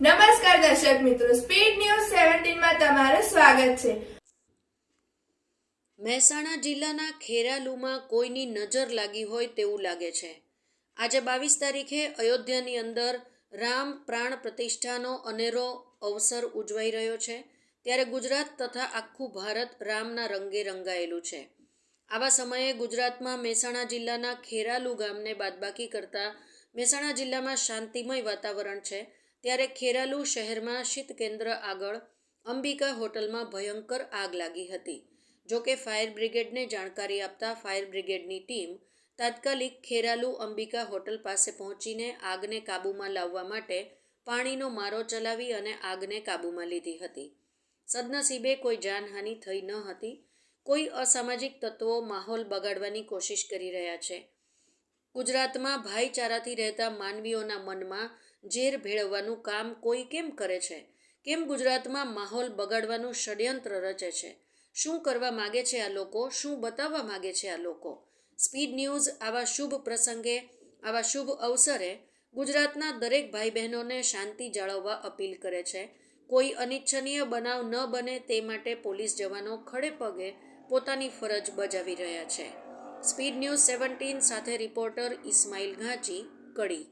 નમસ્કાર દર્શક મિત્રો સ્પીડ ન્યૂઝ સેવન્ટીનમાં તમારું સ્વાગત છે. મહેસાણા જિલ્લાના ખેરાલુમાં કોઈની નજર લાગી હોય તેવું લાગે છે. આજે બાવીસ તારીખે અયોધ્યાની અંદર રામ પ્રાણ પ્રતિષ્ઠાનો અનેરો અવસર ઉજવાઈ રહ્યો છે. ત્યારે ગુજરાત તથા આખું ભારત રામના રંગે રંગાયેલું છે. આવા સમયે ગુજરાતમાં મહેસાણા જિલ્લાના ખેરાલુ ગામને બાદબાકી કરતા મહેસાણા જિલ્લામાં શાંતિમય વાતાવરણ છે. ત્યારે ખેરાલુ શહેરમાં શીત કેન્દ્ર આગળ અંબિકા હોટલમાં ભયંકર આગ લાગી હતી. જોકે ફાયર બ્રિગેડને જાણકારી આપતા ફાયર બ્રિગેડની ટીમ તાત્કાલિક ખેરાલુ અંબિકા હોટલ પાસે પહોંચીને આગને કાબૂમાં લાવવા માટે પાણીનો મારો ચલાવી અને આગને કાબૂમાં લીધી હતી. સદનસીબે કોઈ જાનહાનિ થઈ ન હતી. કોઈ અસામાજિક તત્વો માહોલ બગાડવાની કોશિશ કરી રહ્યા છે. ગુજરાતમાં ભાઈચારાથી રહેતા માનવીઓના મનમાં ઝેર ભેળવવાનું કામ કોઈ કેમ કરે છે? કેમ ગુજરાતમાં માહોલ બગાડવાનું ષડયંત્ર રચે છે? શું કરવા માગે છે આ લોકો? શું બતાવવા માગે છે આ લોકો? સ્પીડ ન્યૂઝ, આવા શુભ પ્રસંગે, આવા શુભ અવસરે ગુજરાતના દરેક ભાઈ બહેનોને શાંતિ જાળવવા અપીલ કરે છે. કોઈ અનિચ્છનીય બનાવ ન બને તે માટે પોલીસ જવાનો ખડે પગે પોતાની ફરજ બજાવી રહ્યા છે. સ્પીડ ન્યૂઝ સેવન્ટીન સાથે રિપોર્ટર ઇસ્માઇલ ઘાંચી કડી.